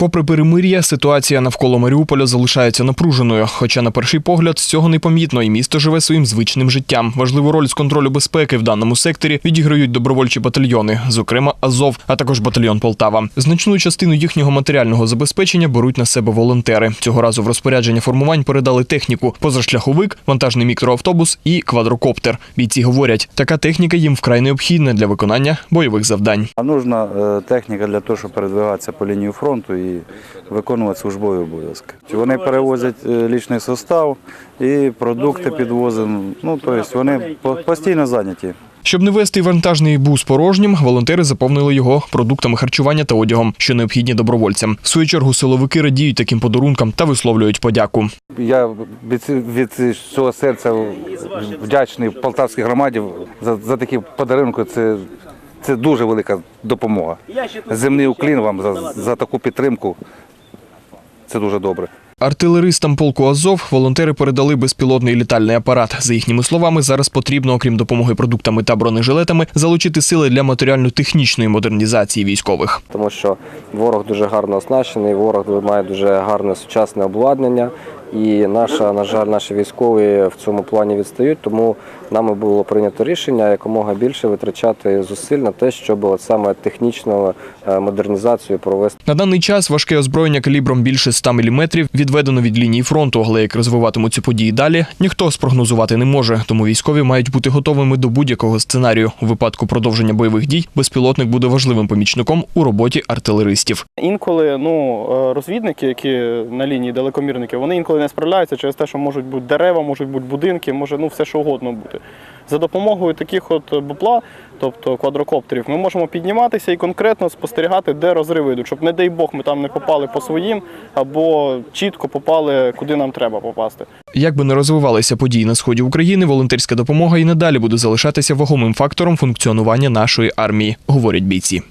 Попри перемир'я, ситуація навколо Маріуполя залишається напруженою. Хоча на перший погляд з цього непомітно, і місто живе своїм звичним життям. Важливу роль з контролю безпеки в даному секторі відіграють добровольчі батальйони, зокрема Азов, а також батальйон Полтава. Значну частину їхнього матеріального забезпечення беруть на себе волонтери. Цього разу в розпорядження формувань передали техніку: позашляховик, вантажний мікроавтобус і квадрокоптер. Бійці говорять, така техніка їм вкрай необхідна для виконання бойових завдань. А нужна е, техніка для того, щоб передвигатися по лінії фронту і виконувати службові обов'язки. Вони перевозять е, лічний состав і продукти підвозимо. Ну тобто вони по- постійно зайняті. Щоб не вести вантажний бус порожнім, волонтери заповнили його продуктами харчування та одягом, що необхідні добровольцям. В свою чергу силовики радіють таким подарункам та висловлюють подяку. Я від, від цього серця вдячний полтавській громаді за, за такі подарунки. Це, це дуже велика допомога. Земний уклін вам за, за таку підтримку. Це дуже добре. Артилеристам полку Азов волонтери передали безпілотний літальний апарат. За їхніми словами, зараз потрібно, окрім допомоги продуктами та бронежилетами, залучити сили для матеріально-технічної модернізації військових. тому що ворог дуже гарно оснащений, ворог має дуже гарне сучасне обладнання. І наша, на жаль, наші військові в цьому плані відстають, тому нами було прийнято рішення якомога більше витрачати зусиль на те, щоб от саме технічну е, модернізацію провести. На даний час важке озброєння калібром більше 100 мм відведено від лінії фронту, але як розвиватимуться події далі, ніхто спрогнозувати не може. Тому військові мають бути готовими до будь-якого сценарію. У випадку продовження бойових дій безпілотник буде важливим помічником у роботі артилеристів. Інколи ну, е, розвідники, які на лінії далекомірники, вони інколи не справляються через те, що можуть бути дерева, можуть бути будинки, може ну, все що угодно бути. За допомогою таких от бупла, тобто квадрокоптерів, ми можемо підніматися і конкретно спостерігати, де розриви йдуть, щоб, не дай Бог, ми там не попали по своїм або чітко попали, куди нам треба попасти. Як би не розвивалися події на сході України, волонтерська допомога і надалі буде залишатися вагомим фактором функціонування нашої армії, говорять бійці.